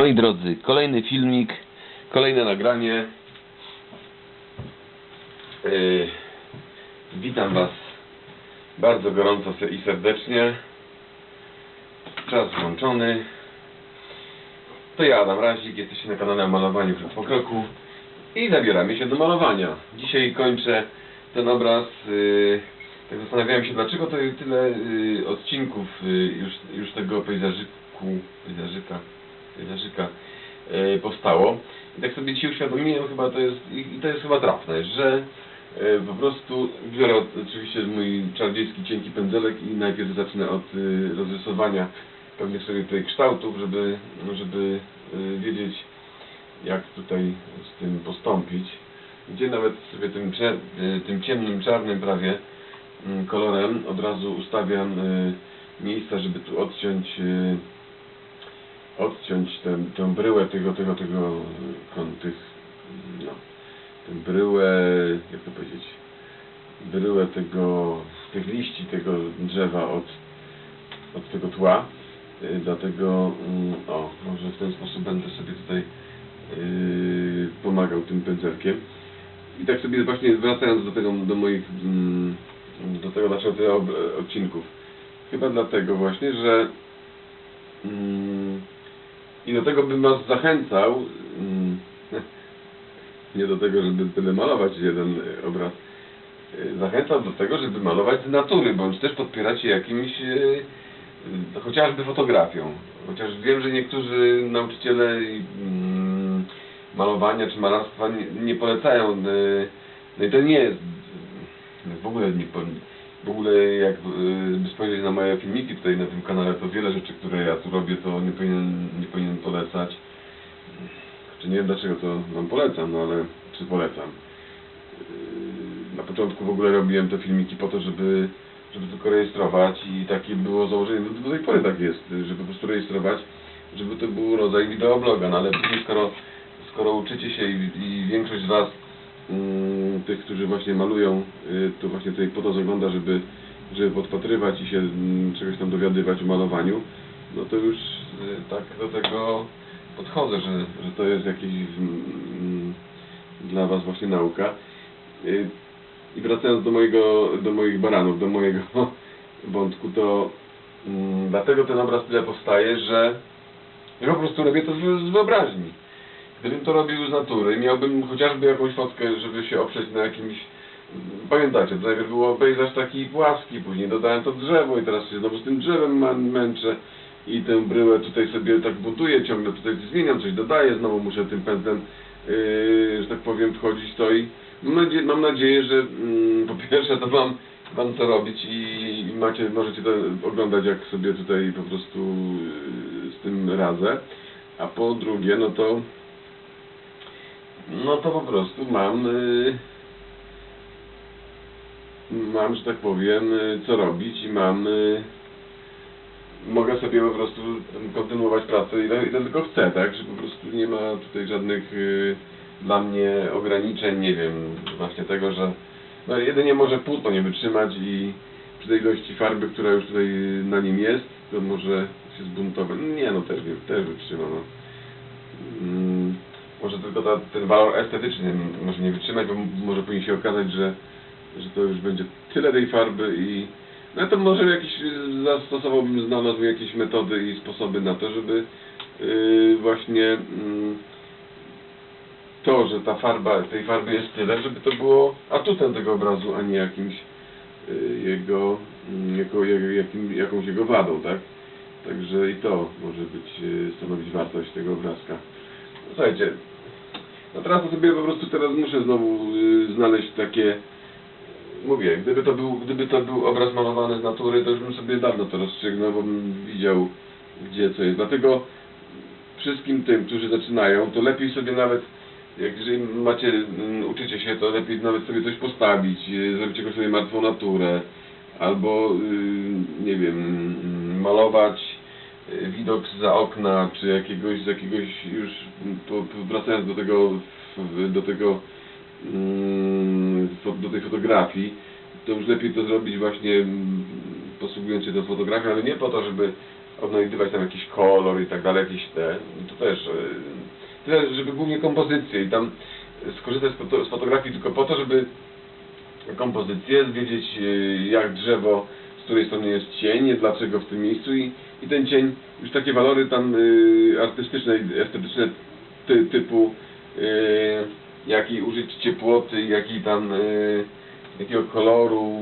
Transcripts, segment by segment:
Moi drodzy, kolejny filmik, kolejne nagranie. Yy, witam Was bardzo gorąco i serdecznie. Czas włączony. To ja, Adam Razik, jesteście na kanale o malowaniu krok po kroku i zabieramy się do malowania. Dzisiaj kończę ten obraz. Yy, tak zastanawiałem się, dlaczego to tyle yy, odcinków yy, już, już tego pejzażyku, pejzażyka, pejzażyka e, powstało. I tak sobie dzisiaj uświadomiłem, chyba to jest, i to jest chyba trafne, że e, po prostu biorę oczywiście mój czardziejski cienki pędzelek i najpierw zacznę od e, rozrysowania pewnych sobie tutaj kształtów, żeby, żeby wiedzieć jak tutaj z tym postąpić. Gdzie nawet sobie tym, tym ciemnym, czarnym prawie mm, kolorem od razu ustawiam miejsca, żeby tu odciąć odciąć tę, tę bryłę tego, tego, tego, tych, no, tę bryłę, jak to powiedzieć, bryłę tego, tych liści tego drzewa od, od tego tła. Y, Dlatego, mm, o, może w ten sposób będę sobie tutaj yy, pomagał tym pędzelkiem. I tak sobie właśnie wracając do tego, do moich, mm, do tego naszego odcinków. Chyba dlatego właśnie, że mm, i do tego bym Was zachęcał, mm, nie do tego, żeby tyle malować jeden obraz, y, zachęcał do tego, żeby malować z natury, bądź też podpierać się jakimś, y, chociażby fotografią. Chociaż wiem, że niektórzy nauczyciele mm, malowania czy malarstwa nie, polecają, y, no i to nie jest, w ogóle nie w ogóle jak y, spojrzeć na moje filmiki tutaj na tym kanale, to wiele rzeczy, które ja tu robię, to nie powinien, nie powinien polecać. Czy nie wiem dlaczego to wam polecam, no ale czy polecam. Yy, Na początku w ogóle robiłem te filmiki po to, żeby, żeby tylko rejestrować i takie było założenie, no do tej pory tak jest, żeby po prostu rejestrować, żeby to był rodzaj wideobloga, no ale później skoro, skoro uczycie się i, i większość z Was tych, którzy właśnie malują, y, to właśnie tutaj po to zagląda, żeby, żeby podpatrywać i się mm, czegoś tam dowiadywać o malowaniu, no to już y, tak do tego podchodzę, że, że to jest jakieś mm, dla Was właśnie nauka. Y, I wracając do mojego, do moich baranów, do mojego wątku, to mm, dlatego ten obraz tyle powstaje, że ja po prostu robię to z wyobraźni. Gdybym to robił z natury, miałbym chociażby jakąś fotkę, żeby się oprzeć na jakimś... Pamiętacie, to najpierw było pejzaż taki płaski, później dodałem to drzewo i teraz się znowu z tym drzewem męczę i tę bryłę tutaj sobie tak buduję, ciągle tutaj zmieniam, coś dodaję, znowu muszę tym pędzlem, yy, że tak powiem, wchodzić to i mam nadzieję, mam nadzieję że mm, po pierwsze to wam, wam co robić i, i macie, możecie to oglądać jak sobie tutaj po prostu yy, z tym radzę, a po drugie, no to no to po prostu mam yy, mam, że tak powiem, yy, co robić i mam yy, mogę sobie po prostu kontynuować pracę ile, ile tylko chcę, tak? Że po prostu nie ma tutaj żadnych yy, dla mnie ograniczeń, nie wiem, właśnie tego, że no jedynie może płótno nie wytrzymać i przy tej ilości farby, która już tutaj na nim jest, to może się zbuntować. Nie no, też, też wytrzyma, no. Mm, może tylko ta, ten walor estetyczny może nie wytrzymać, bo może później się okazać, że, że to już będzie tyle tej farby i no to może jakieś y, zastosowałbym, znalazł jakieś metody i sposoby na to, żeby yy, właśnie mm, to, że ta farba, tej farby jest tyle, żeby to było atutem tego obrazu, a nie jakimś y, jego, mm, jako, jakim, jakąś jego wadą, tak? Także i to może być, y, stanowić wartość tego obrazka. Słuchajcie, no teraz to sobie po prostu teraz muszę znowu y, znaleźć takie, mówię, gdyby to, był, gdyby to był obraz malowany z natury, to już bym sobie dawno to rozstrzygnął, bo bym widział gdzie co jest. Dlatego wszystkim tym, którzy zaczynają, to lepiej sobie nawet, jak jeżeli macie, mm, uczycie się, to lepiej nawet sobie coś postawić, y, zrobić jakąś sobie martwą naturę, albo, y, nie wiem, mm, malować widok za okna, czy jakiegoś, z jakiegoś już, wracając do tego, do tego, mm, do tej fotografii, to już lepiej to zrobić właśnie mm, posługując się tą fotografią, ale nie po to, żeby odnajdywać tam jakiś kolor i tak dalej, jakieś te, to też, y, tyle, żeby głównie kompozycje i tam skorzystać z fotografii tylko po to, żeby kompozycję, wiedzieć y, jak drzewo, z której strony jest cień, dlaczego w tym miejscu i, i ten cień, już takie walory tam y, artystyczne, estetyczne ty, typu y, jaki użyć ciepłoty, jaki tam y, jakiego koloru,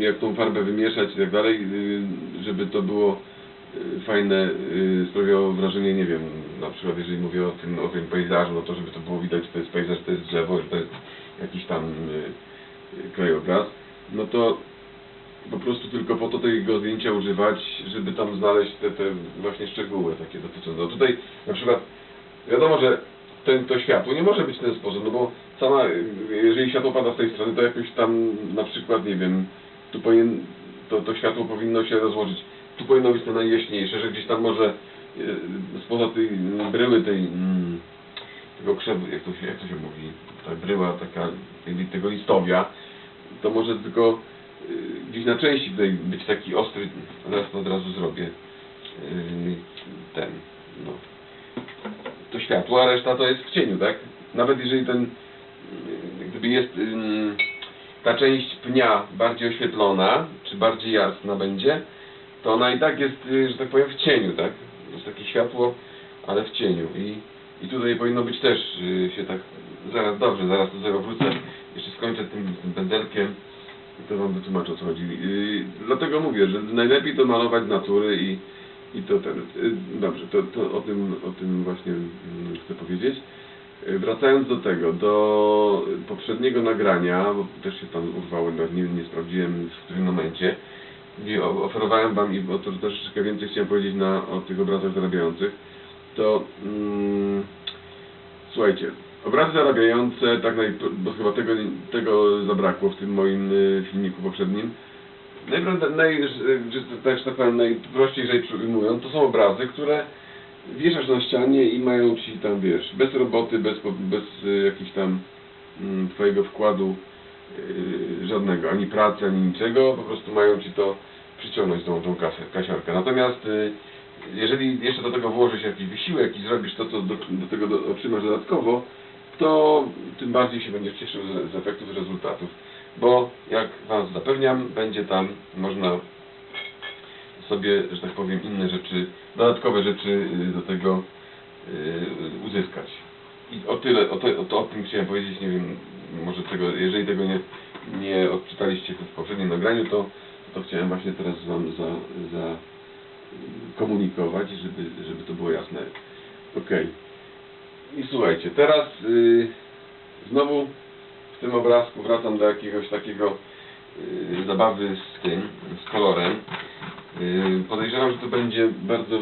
y, jak tą farbę wymieszać i tak dalej, y, żeby to było y, fajne, y, sprawiało wrażenie, nie wiem, na przykład jeżeli mówię o tym, o tym pejzażu, no to żeby to było widać, że to jest pejzaż, to jest drzewo, że to jest jakiś tam krajobraz, no to po prostu tylko po to tego zdjęcia używać, żeby tam znaleźć te, te właśnie szczegóły takie dotyczące. No tutaj na przykład wiadomo, że ten, to światło nie może być w ten sposób, no bo sama, jeżeli światło pada z tej strony, to jakoś tam na przykład, nie wiem, tu powinien, to, to światło powinno się rozłożyć, tu powinno być to najjaśniejsze, że gdzieś tam może y, spoza tej bryły, tej, mm, tego krzewu, jak to się, jak to się mówi, ta bryła taka, tego listowia, to może tylko gdzieś na części tutaj być taki ostry, zaraz to od razu zrobię, y, ten, no to światło, a reszta to jest w cieniu, tak? Nawet jeżeli ten, y, gdyby jest ta część pnia bardziej oświetlona, czy bardziej jasna będzie, to ona i tak jest, y, że tak powiem, w cieniu, tak? Jest takie światło, ale w cieniu. I, i tutaj powinno być też y, się tak, zaraz dobrze, zaraz do tego wrócę, jeszcze skończę tym, tym pędzelkiem to wam wytłumaczę o co chodzi. Yy, dlatego mówię, że najlepiej to malować z natury i, i to ten, yy, dobrze, to, to o, tym, o tym właśnie mm, chcę powiedzieć. Yy, Wracając do tego, do poprzedniego nagrania, bo też się tam urwało, nie, nie sprawdziłem w którym momencie, o- oferowałem Wam i o to troszeczkę więcej chciałem powiedzieć na, o tych obrazach zarabiających, to mm, słuchajcie, obrazy zarabiające, tak naj, bo chyba tego, tego zabrakło w tym moim y, filmiku poprzednim, Najprawda- naj, tak, najprościej rzecz ujmując, to są obrazy, które wieszasz na ścianie i mają ci tam, wiesz, bez roboty, bez, bez y, jakichś tam mm, twojego wkładu y, żadnego, ani pracy, ani niczego, po prostu mają ci to przyciągnąć tą, tą kasę. Natomiast jeżeli jeszcze do tego włożysz jakiś wysiłek i zrobisz to, co do, do tego otrzymasz dodatkowo, to tym bardziej się będziesz cieszył z, z efektów, z rezultatów. Bo jak Was zapewniam, będzie tam można sobie, że tak powiem, inne rzeczy, dodatkowe rzeczy y, do tego y, uzyskać. I o tyle, o, to, o, to, o tym chciałem powiedzieć, nie wiem, może tego, jeżeli tego nie, nie odczytaliście w poprzednim nagraniu, to, to chciałem właśnie teraz Wam za, za komunikować, żeby, żeby to było jasne. Okej. I słuchajcie, teraz y, znowu w tym obrazku wracam do jakiegoś takiego y, zabawy z tym, z kolorem. Y, podejrzewam, że to będzie bardzo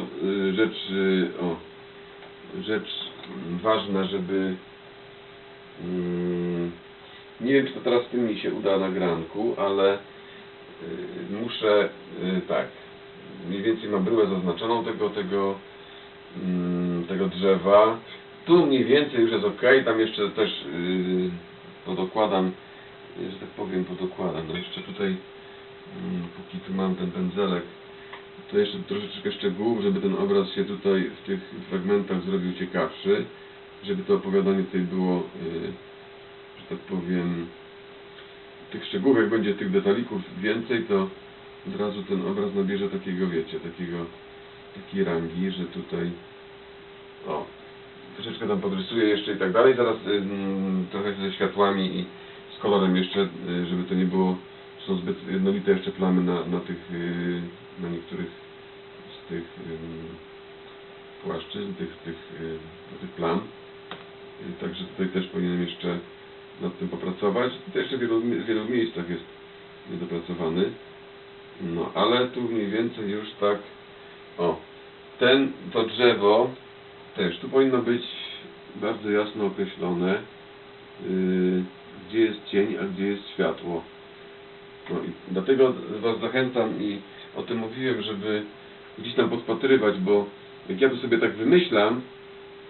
rzecz, o, rzecz ważna, żeby mm, nie wiem, czy to teraz z tym mi się uda na granku, ale muszę tak, mniej więcej mam bryłę zaznaczoną tego, tego, mm, tego drzewa. Tu mniej więcej już jest ok, tam jeszcze też yy, podokładam, yy, że tak powiem podokładam, no jeszcze tutaj, mm, póki tu mam ten pędzelek, to jeszcze troszeczkę szczegółów, żeby ten obraz się tutaj w tych fragmentach zrobił ciekawszy, żeby to opowiadanie tutaj było, yy, że tak powiem, tych szczegółów, jak będzie tych detalików więcej, to od razu ten obraz nabierze takiego, wiecie, takiego, takiej rangi, że tutaj, o, troszeczkę tam podrysuję jeszcze i tak dalej, zaraz ym, trochę ze światłami i z kolorem jeszcze, y, żeby to nie było, są zbyt jednolite jeszcze plamy na, na tych, y, na niektórych z tych ym, płaszczyzn, tych, tych, y, tych plam. Y, Także tutaj też powinienem jeszcze nad tym popracować. To jeszcze w wielu, w wielu miejscach jest niedopracowany. No, ale tu mniej więcej już tak, o, ten, to drzewo też, tu powinno być bardzo jasno określone, yy, gdzie jest cień, a gdzie jest światło. No i dlatego Was zachęcam i o tym mówiłem, żeby gdzieś tam podpatrywać, bo jak ja to sobie tak wymyślam,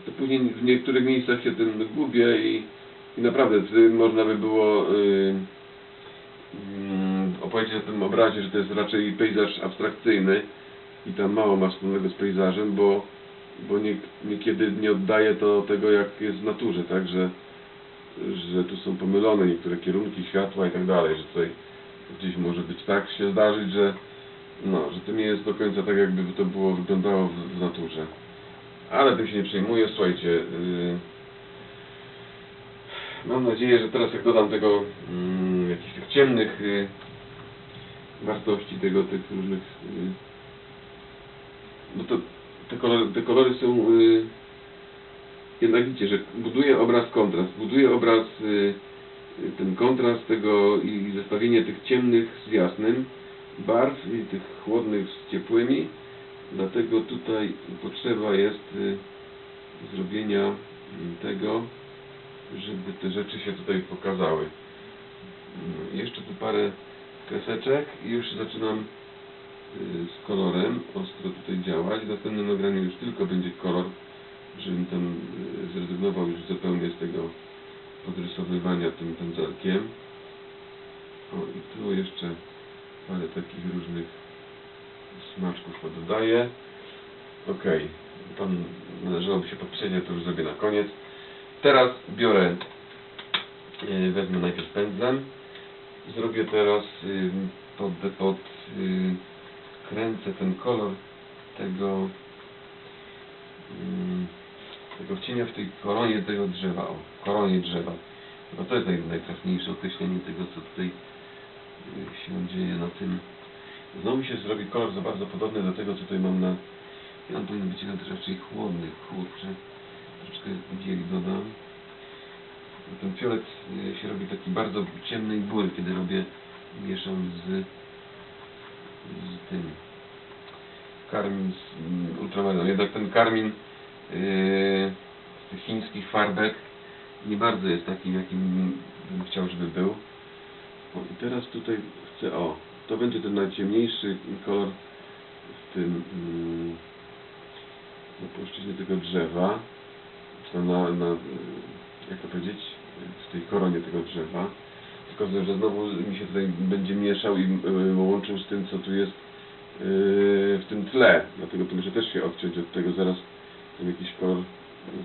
to później w niektórych miejscach się tym gubię i, i naprawdę można by było yy, mm, opowiedzieć o tym obrazie, że to jest raczej pejzaż abstrakcyjny, i tam mało ma wspólnego z pejzażem, bo, bo nie, niekiedy nie oddaje to tego, jak jest w naturze, tak, że, że tu są pomylone niektóre kierunki światła i tak dalej, że tutaj gdzieś może być tak się zdarzyć, że no, że to nie jest do końca tak, jakby to było wyglądało w, w naturze. Ale tym się nie przejmuję, słuchajcie. Yy, mam nadzieję, że teraz jak dodam tego mm, jakichś tych ciemnych yy, wartości tego, tych różnych yy, to te kolory, te kolory są yy, jednak widzicie, że buduje obraz kontrast, buduje obraz yy, yy, ten kontrast tego i zestawienie tych ciemnych z jasnym barw i tych chłodnych z ciepłymi. Dlatego tutaj potrzeba jest y, zrobienia y, tego żeby te rzeczy się tutaj pokazały. No, jeszcze tu parę kreseczek i już zaczynam y, z kolorem ostro tutaj działać. W następnym nagraniu już tylko będzie kolor żebym tam y, zrezygnował już zupełnie z tego podrysowywania tym pędzelkiem. O i tu jeszcze parę takich różnych smaczków pododaję. Ok tam należałoby się podpisać, ja to już zrobię na koniec. Teraz biorę y, wezmę najpierw pędzlem. Zrobię teraz y, pod, pod y, kręcę ten kolor tego mm, tego cienia w tej koronie tego drzewa, o, koronie drzewa. No to jest naj, najtrafniejsze określenie tego, co tutaj y, się dzieje na tym. Znowu mi się zrobi kolor za bardzo podobny do tego, co tutaj mam na... Ja on powinien być nawet raczej chłodny, kurczę. Troszeczkę bieli dodam. Bo Ten fiolet y, się robi taki bardzo ciemny i bury, kiedy robię, mieszam z, z tym karmin z mm, ultramaryną. Jednak ten karmin yy, z tych chińskich farbek nie bardzo jest takim, jakim bym chciał, żeby był. O, I teraz tutaj chcę, o, to będzie ten najciemniejszy kolor w tym, mm, na płaszczyźnie tego drzewa, na, na, jak to powiedzieć, w tej koronie tego drzewa. Tylko, że znowu mi się tutaj będzie mieszał i y, łączył z tym, co tu jest yy, w tym tle, dlatego tu muszę też się odciąć od tego, zaraz ten jakiś kolor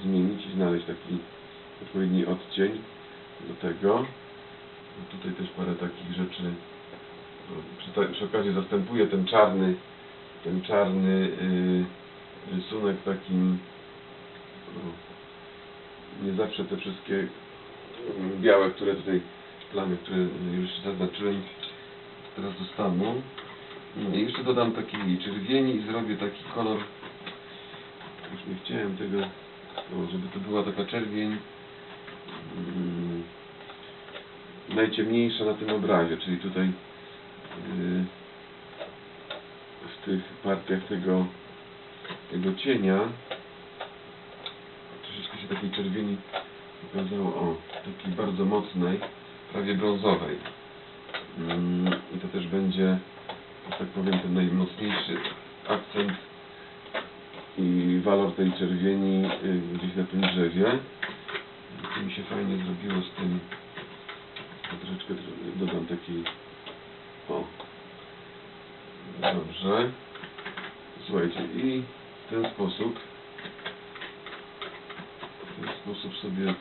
zmienić i znaleźć taki odpowiedni odcień do tego. No tutaj też parę takich rzeczy. No, przy, przy okazji zastępuję ten czarny ten czarny yy, rysunek takim no, nie zawsze te wszystkie białe, które tutaj plamy, które już zaznaczyłem teraz dostaną. No i jeszcze dodam taki czerwieni i zrobię taki kolor. Już nie chciałem tego żeby to była taka czerwień mm, najciemniejsza na tym obrazie czyli tutaj yy, w tych partiach tego tego cienia. Troszeczkę się takiej czerwieni pokazało. O takiej bardzo mocnej prawie brązowej Mm, i to też będzie że tak powiem, ten najmocniejszy akcent i walor tej czerwieni y, gdzieś na tym drzewie. To mi się fajnie zrobiło z tym. Troszeczkę tr- dodam takiej. O. Dobrze. Słuchajcie, i w ten sposób w ten sposób sobie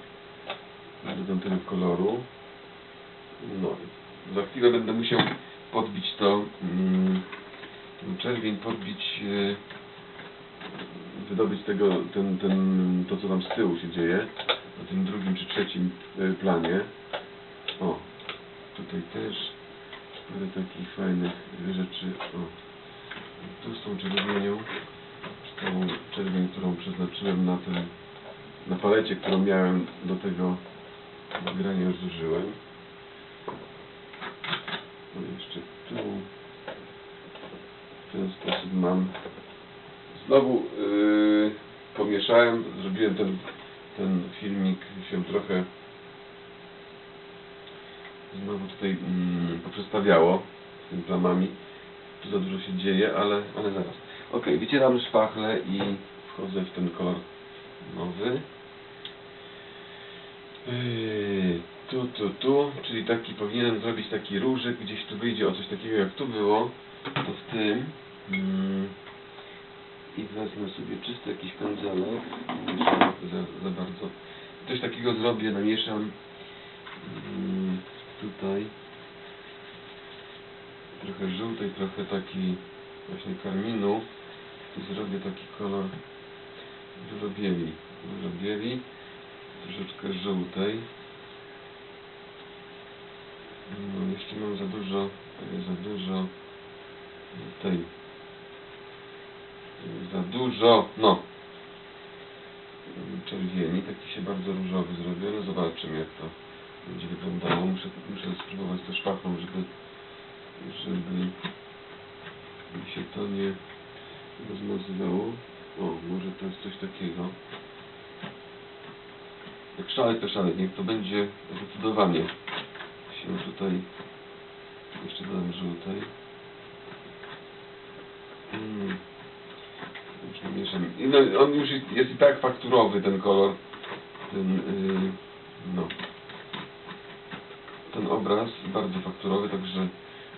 dodam tego koloru. No za chwilę będę musiał podbić to mm, czerwień, podbić e, wydobyć tego, ten, ten, to co tam z tyłu się dzieje na tym drugim czy trzecim e, planie. O, tutaj też parę takich fajnych rzeczy. O, tu z tą czerwienią z tą czerwień, którą przeznaczyłem na ten na palecie, którą miałem do tego nagrania już zużyłem no jeszcze tu w ten sposób mam. Znowu yy, pomieszałem zrobiłem ten, ten filmik się trochę znowu tutaj mm, poprzestawiało z tymi plamami. Tu za dużo się dzieje, ale, ale zaraz. Ok, wycieram szpachlę i wchodzę w ten kolor nowy. Yy, tu, tu, tu, czyli taki powinienem zrobić taki różyk, gdzieś tu wyjdzie o coś takiego jak tu było, to w tym mm, I wezmę sobie czysty jakiś pędzelek. Za, za bardzo. Coś takiego zrobię, namieszam. Mm, tutaj. Trochę żółtej, trochę taki właśnie karminu. Tu zrobię taki kolor dużo bieli. Dużo bieli. Troszeczkę żółtej. No, jeszcze mam za dużo, za dużo tej, za dużo, no, czerwieni, taki się bardzo różowy zrobił, no zobaczymy jak to będzie wyglądało. Muszę, muszę spróbować to szpachą, żeby, żeby się to nie rozmazywało. O, może to jest coś takiego. Jak szaleć, to szaleć. Niech to będzie zdecydowanie się tutaj jeszcze dodam żółtej. Mm. Już namieszam. No, on już jest, i tak fakturowy ten kolor. Ten, yy, no. Ten obraz bardzo fakturowy, także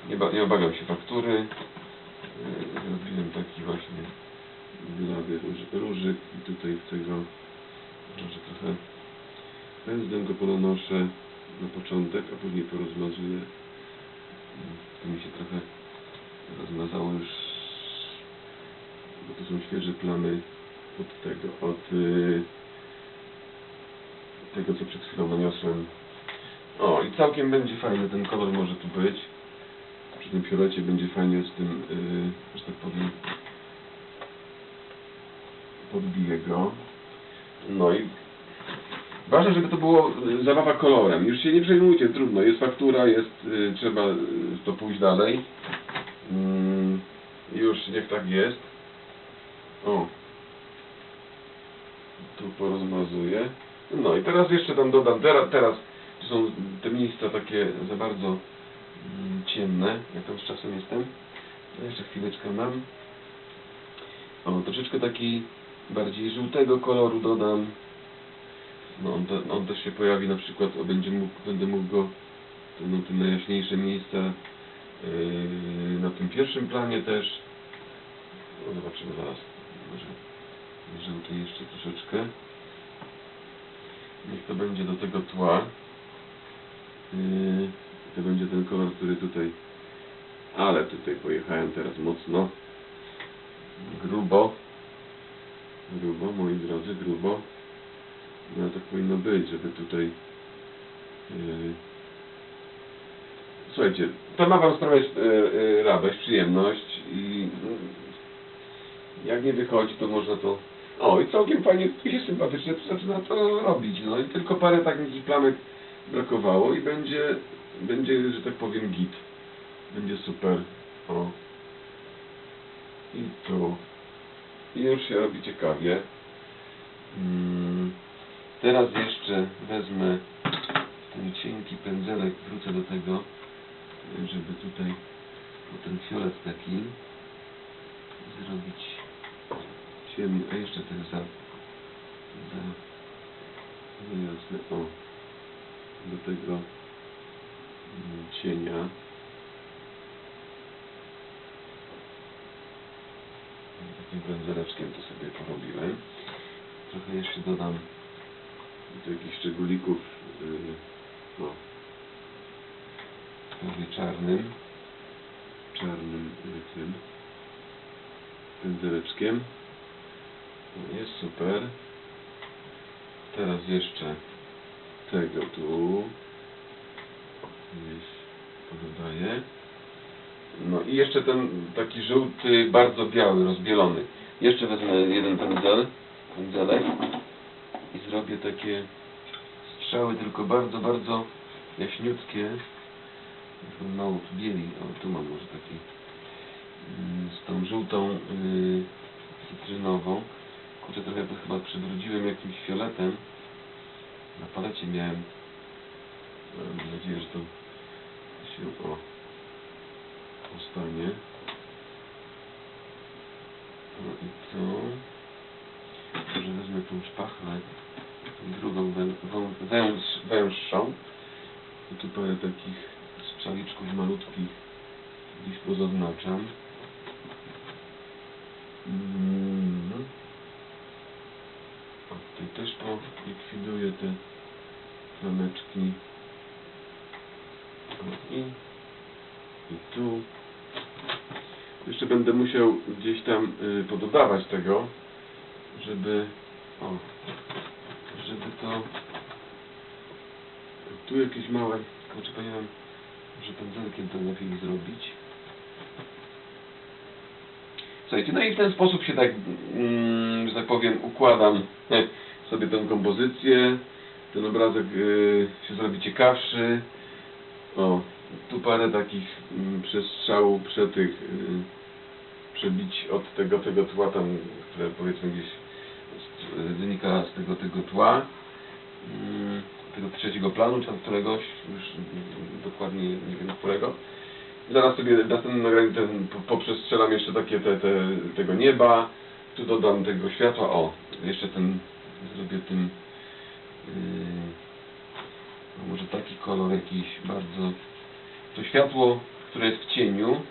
nie, nie obawiam się faktury. Yy, Zrobiłem taki właśnie bielawy róż, różyk i tutaj chcę go może trochę pędzlem go ponoszę na początek, a później porozmazuję. To mi się trochę rozmazało już, bo to są świeże plamy od tego, od y, tego co przed chwilą naniosłem. O i całkiem będzie fajny ten kolor może tu być. Przy tym fiolecie będzie fajnie z tym, y, że tak powiem, podbiję go. No i Ważne, żeby to było y, zabawa kolorem. Już się nie przejmujcie, trudno. Jest faktura, jest, y, trzeba y, to pójść dalej. Mm, już niech tak jest. O. Tu porozmazuję. No i teraz jeszcze tam dodam, teraz, teraz są te miejsca takie za bardzo mm, ciemne. Jak tam z czasem jestem? No jeszcze chwileczkę mam. O, troszeczkę taki bardziej żółtego koloru dodam. No on, te, on też się pojawi na przykład, o, będzie mógł, będę mógł go, to no, te najjaśniejsze miejsca yy, na tym pierwszym planie też. No, zobaczymy zaraz. Może żółty jeszcze troszeczkę. Niech to będzie do tego tła. Yy, to będzie ten kolor, który tutaj... Ale tutaj pojechałem teraz mocno. Grubo. Grubo, moi drodzy, grubo. No tak powinno być, żeby tutaj... Yy... Słuchajcie, to ma Wam sprawiać yy, radość, przyjemność i yy, jak nie wychodzi, to można to... O, i całkiem fajnie się sympatycznie to zaczyna to robić, no i tylko parę takich plamek brakowało i będzie, będzie, że tak powiem, git. Będzie super. O. I tu. I już się robi ciekawie. Mm. Teraz jeszcze wezmę ten cienki pędzelek, wrócę do tego, żeby tutaj ten fiolet taki zrobić ciemny, a jeszcze ten za, za, za jasny, o, do tego mm, cienia. Takim pędzeleczkiem to sobie porobiłem. Trochę jeszcze dodam do jakichś szczególików yy, no, prawie czarnym czarnym yy, tym pędzeleczkiem no, jest super. Teraz jeszcze tego tu jest pododaję no i jeszcze ten taki żółty, bardzo biały, rozbielony. Jeszcze wezmę jeden pędzel pędzelek i zrobię takie strzały, tylko bardzo, bardzo jaśniutkie. Mało tu bieli, o tu mam może taki mm, z tą żółtą yy, cytrynową. Kurczę, trochę to chyba przybrudziłem jakimś fioletem. Na palecie miałem. Mam nadzieję, że to się o postanie. No i tu. Może wezmę tą szpachlę, tą drugą węż, węższą. I tu parę takich strzaliczków malutkich gdzieś pozaznaczam. Mm. Tutaj też to likwiduję te rameczki. I, I tu. Jeszcze będę musiał gdzieś tam y, pododawać tego, żeby, o, żeby to, tu jakieś małe, znaczy powinienem, może pędzelkiem to lepiej zrobić. Słuchajcie, no i w ten sposób się tak, mm, że tak powiem, układam sobie tę kompozycję. Ten obrazek y, się zrobi ciekawszy. O, tu parę takich mm, przestrzałów, przetych, y, przebić od tego, tego tła tam, które powiedzmy gdzieś wynika z tego, tego tła. Mm, tego trzeciego planu, czy tam któregoś, już dokładnie nie wiem którego. Zaraz sobie następnym nagraniu ten, po- poprzestrzelam jeszcze takie te, te, tego nieba. Tu dodam tego światła. O, jeszcze ten zrobię tym yy, no może taki kolor jakiś bardzo to światło, które jest w cieniu